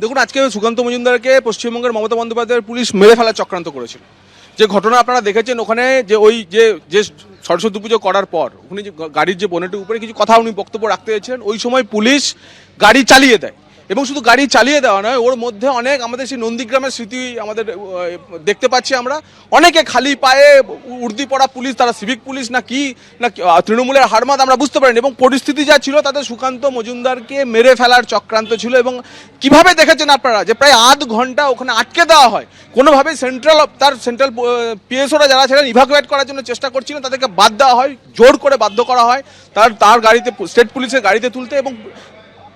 দেখুন, আজকে সুকান্ত মজুমদারকে পশ্চিমবঙ্গের মমতা বন্দ্যোপাধ্যায়ের পুলিশ মেরে ফেলার চক্রান্ত করেছিল। যে ঘটনা আপনারা দেখেছেন ওখানে, যে ওই যে যে সরস্বতী পুজো করার পর, উনি যে গাড়ির যে বনেটের উপরে কিছু কথা উনি বক্তব্য রাখতে চেয়েছেন ওই সময় পুলিশ গাড়ি চালিয়ে দেয়। এবং শুধু গাড়ি চালিয়ে দেওয়া নয়, ওর মধ্যে অনেক আমাদের সেই নন্দীগ্রামের স্মৃতি আমাদের দেখতে পাচ্ছি আমরা। অনেকে খালি পায়ে উর্দি পড়া পুলিশ, তারা সিভিক পুলিশ না কি, না তৃণমূলের হারমাদ আমরা বুঝতে পারিনি। এবং পরিস্থিতি যা ছিল, তাতে সুকান্ত মজুমদারকে মেরে ফেলার চক্রান্ত ছিল এবং কীভাবে দেখেছেন আপনারা যে প্রায় আধ ঘণ্টা ওখানে আটকে দেওয়া হয়? কোনোভাবে সেন্ট্রাল তার সেন্ট্রাল পিএসওরা যারা ছিলেন ইভাকুয়েট করার জন্য চেষ্টা করছিলেন, তাদেরকে বাদ দেওয়া হয়, জোর করে বাধ্য করা হয়, তার তার গাড়িতে স্টেট পুলিশের গাড়িতে তুলতে এবং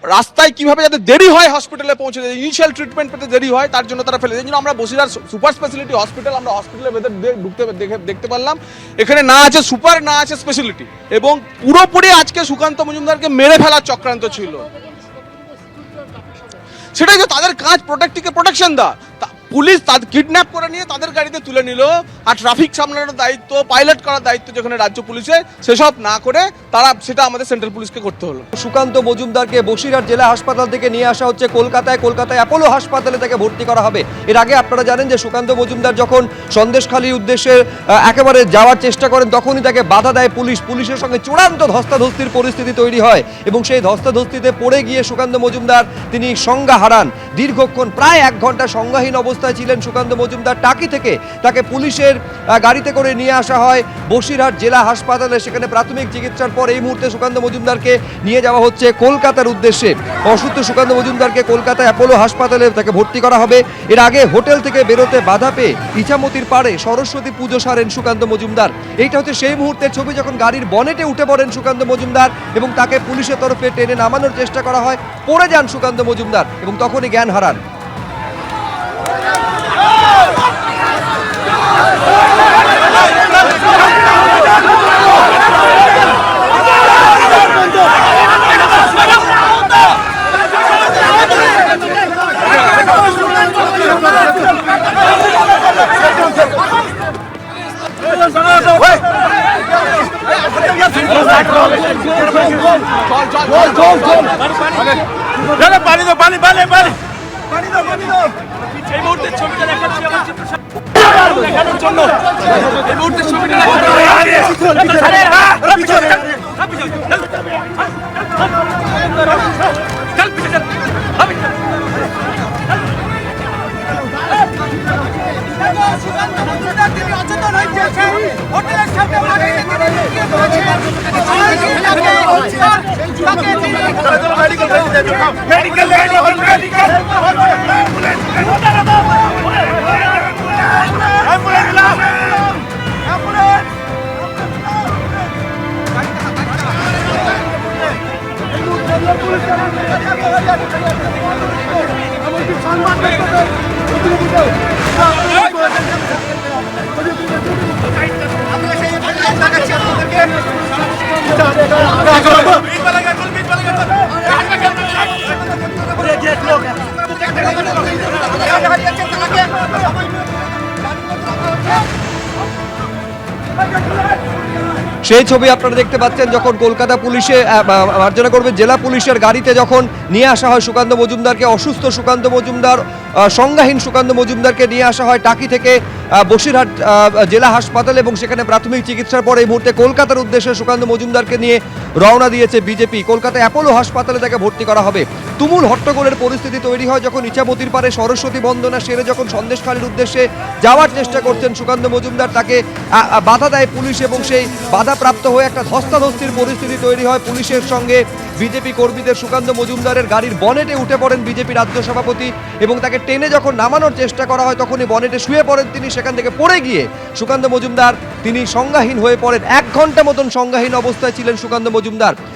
রাস্তায় কীভাবে যাতে দেরি হয় হসপিটালে পৌঁছে যায় ইনিশিয়াল ট্রিটমেন্ট পেতে দেরি হয়, তার জন্য তারা ফেলে জন্য আমরা বসিরহাট সুপার স্পেশালিটি হসপিটাল আমরা হসপিটালের ভেতর ঢুকতে দেখে দেখতে পারলাম। এখানে না আছে সুপার না আছে স্পেশালিটি এবং পুরোপুরি আজকে সুকান্ত মজুমদারকে মেরে ফেলার চক্রান্ত ছিল। সেটাই তো তাদের কাজ প্রোটেক্টিকে প্রোটেকশন দা তা- পুলিশ তাদের কিডন্যাপ করে নিয়ে তাদের গাড়িতে তুলে নিল। আর ট্রাফিক সামলানোর দায়িত্ব পাইলট করার দায়িত্ব যেখানে রাজ্য পুলিশের সেসব না করে তারা সেটা আমাদের সেন্ট্রাল পুলিশকে করতে হলো। সুকান্ত মজুমদারকে বসিরহাট জেলা হাসপাতাল থেকে নিয়ে আসা হচ্ছে কলকাতায়। কলকাতায় অ্যাপোলো হাসপাতালে তাকে ভর্তি করা হবে। এর আগে আপনারা জানেন যে সুকান্ত মজুমদার যখন সন্দেশখালীর উদ্দেশ্যে একেবারে যাওয়ার চেষ্টা করেন, তখনই তাকে বাধা দেয় পুলিশ। পুলিশের সঙ্গে চূড়ান্ত ধস্তাধস্তির পরিস্থিতি তৈরি হয় এবং সেই ধস্তাধস্তিতে পড়ে গিয়ে সুকান্ত মজুমদার তিনি সংজ্ঞা হারান। দীর্ঘক্ষণ, প্রায় এক ঘণ্টা সংজ্ঞাহীন অবস্থায় ছিলেন সুকান্ত মজুমদার টাকি থেকে। তাকে পুলিশের গাড়িতে করে নিয়ে আসা হয় বসিরহাট জেলা হাসপাতালে। সেখানে প্রাথমিক চিকিৎসার পর এই মুহূর্তে সুকান্ত মজুমদারকে নিয়ে যাওয়া হচ্ছে কলকাতার উদ্দেশ্যে। অসুস্থ সুকান্ত মজুমদারকে কলকাতা অ্যাপোলো হাসপাতালে তাকে ভর্তি করা হবে। এর আগে হোটেল থেকে বেরোতে বাধা পেয়ে ইছামতির পাড়ে সরস্বতী পুজো সারেন সুকান্ত মজুমদার। এইটা হচ্ছে সেই মুহূর্তের ছবি যখন গাড়ির বনেটে উঠে পড়েন সুকান্ত মজুমদার এবং তাকে পুলিশের তরফে টেনে নামানোর চেষ্টা করা হয়। পড়ে যান সুকান্ত মজুমদার এবং তখনই জ্ঞান হারান। দাদা পানি দাও পানি পানি। এই মুহূর্তে ছবিটা দেখাচ্ছি আমার দেখানোর জন্য। এই মুহূর্তে ছবিটা দেখাচ্ছি আরে হ্যাঁ সেই ছবি আপনারা দেখতে পাচ্ছেন যখন কলকাতা পুলিশে মার্জনা করবে জেলা পুলিশের গাড়িতে যখন নিয়ে আসা হয় সুকান্ত মজুমদারকে, অসুস্থ সুকান্ত মজুমদার সংজ্ঞাহীন সুকান্ত মজুমদারকে নিয়ে আসা হয় টাকি থেকে বসিরহাট জেলা হাসপাতাল এবং সেখানে প্রাথমিক চিকিৎসার পর এই মুহূর্তে কলকাতার উদ্দেশ্যে সুকান্ত মজুমদারকে নিয়ে রওনা দিয়েছে বিজেপি। কলকাতা অ্যাপোলো হাসপাতালে তাকে ভর্তি করা হবে। তুমুল হট্টগোলের পরিস্থিতি তৈরি হয় যখন ইচ্ছামতির পারে সরস্বতী বন্দনা সেরে যখন সন্দেশখালীর উদ্দেশ্যে যাওয়ার চেষ্টা করছেন সুকান্ত মজুমদার, তাকে বাধা দেয় পুলিশ এবং সেই বাধাপ্রাপ্ত হয়ে একটা ধস্তাধস্তির পরিস্থিতি তৈরি হয় পুলিশের সঙ্গে। বিজেপি কর্মীদের সুকান্ত মজুমদারের গাড়ির বনেটে উঠে পড়েন বিজেপি রাজ্য সভাপতি এবং তাকে টেনে যখন নামানোর চেষ্টা করা হয় তখনই বনেটে শুয়ে পড়েন তিনি, সেখান থেকে পড়ে গিয়ে সুকান্ত মজুমদার তিনি সংজ্ঞাহীন হয়ে পড়েন। এক ঘণ্টা মতন সংজ্ঞাহীন অবস্থায় ছিলেন সুকান্ত মজুমদার।